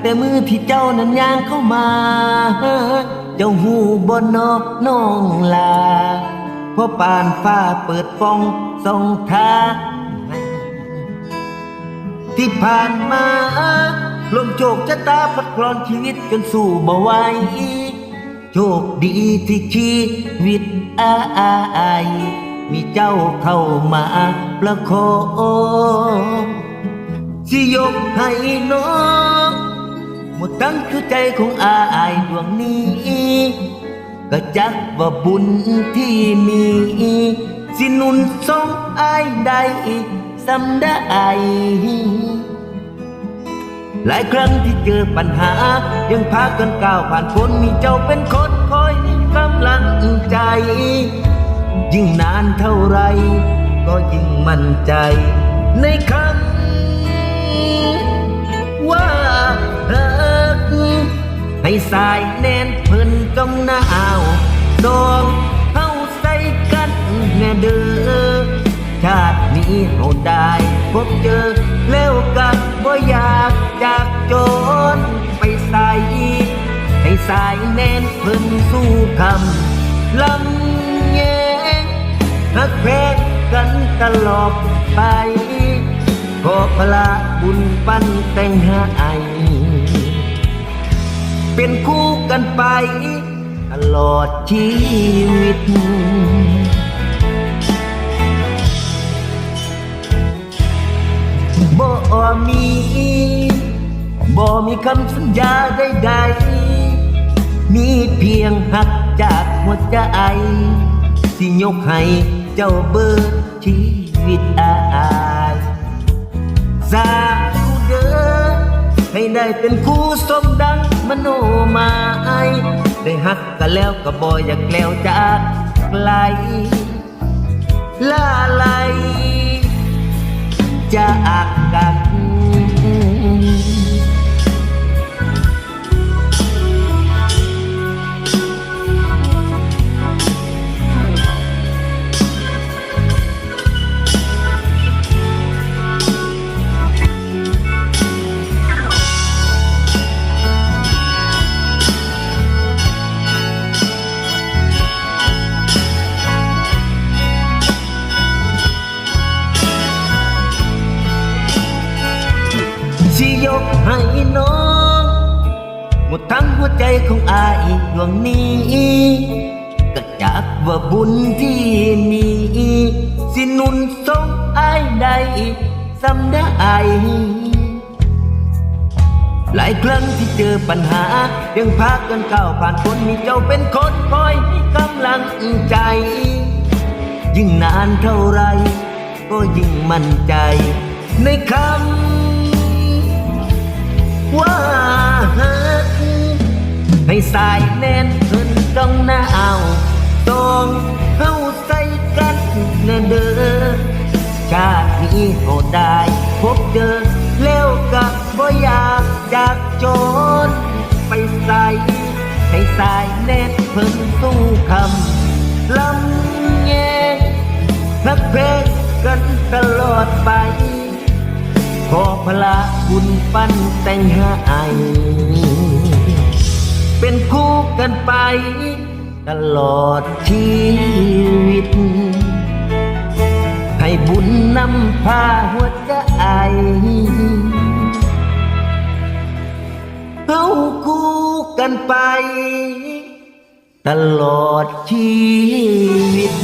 แต่มือที่เจ้านั้นย่างเข้ามา เจ้าหูบนนอน้องลาเพราะปานฟ้าเปิดฟองส่องทางที่ผ่านมาลมโชคชะตาพัดคลอนชีวิตจนสู้บ่ไหวโชคดีที่ชีวิตอาอายมีเจ้าเข้ามาประคองสิยกให้น้อง หมดทั้งคือใจของอาอายดวงนี้ ก็จักว่าบุญที่มี สิหนุนทรงอายได้สำได้หลายครั้งที่เจอปัญหา ยังพากันก้าวผ่านพ้นมีเจ้าเป็นคนคอยกำลังใจ ยิ่งนานเท่าไร ก็ยิ่งมั่นใจ ในคำ สายแน่นเพิ่นจงหนาวดองเฮาใส่กันแน่เด้อชาตินี้เราได้พบเจอแล้วกันบ่อยากจากจรไปใส่ให้สายแน่นเพิ่นสู้คำลำแยงหักแพงกันตลอดไปขอพละบุญปั้นแต่งให้ เป็นคู่กันไป ตลอดชีวิต บ่มี บ่มีคำสัญญาใดๆ มีเพียงหักจากหัวใจ สิยกให้เจ้าเบิดชีวิตอายสาธุเด้อให้ได้เป็นคู่สมดัง มโนมาไอได้หักกันแล้วก็บ่อยากแล้วจากไกลลาไหลจากกัน กให้น้อง หมดทั้งหัวใจของอายดวงนี้ก็จักว่าบุญที่มี สินุนทรงอายได้สำได้หลายครั้งที่เจอปัญหา ยังพากันก้าวผ่านพ้นมีเจ้าเป็นคนคอยให้กำลังใจ ยิ่งนานเท่าไร ก็ยิ่งมั่นใจ ในคำ ว่าหักให้สายแน่นเพิ่นต้องหน้าวต้องเฮาใส่กันแน่เด้อชาตินี้ก็ได้พบเจอแล้วก็บ่อยากจากจรไปใส่ให้สายแน่นเพิ่นสู้คำลำแยงนักเพลงกันตลอดไป ขอพละบุญปั้นแต่งให้เป็นคู่กันไป ตลอดชีวิต ให้บุญนำพาหัวใจเอาคู่กันไป ตลอดชีวิต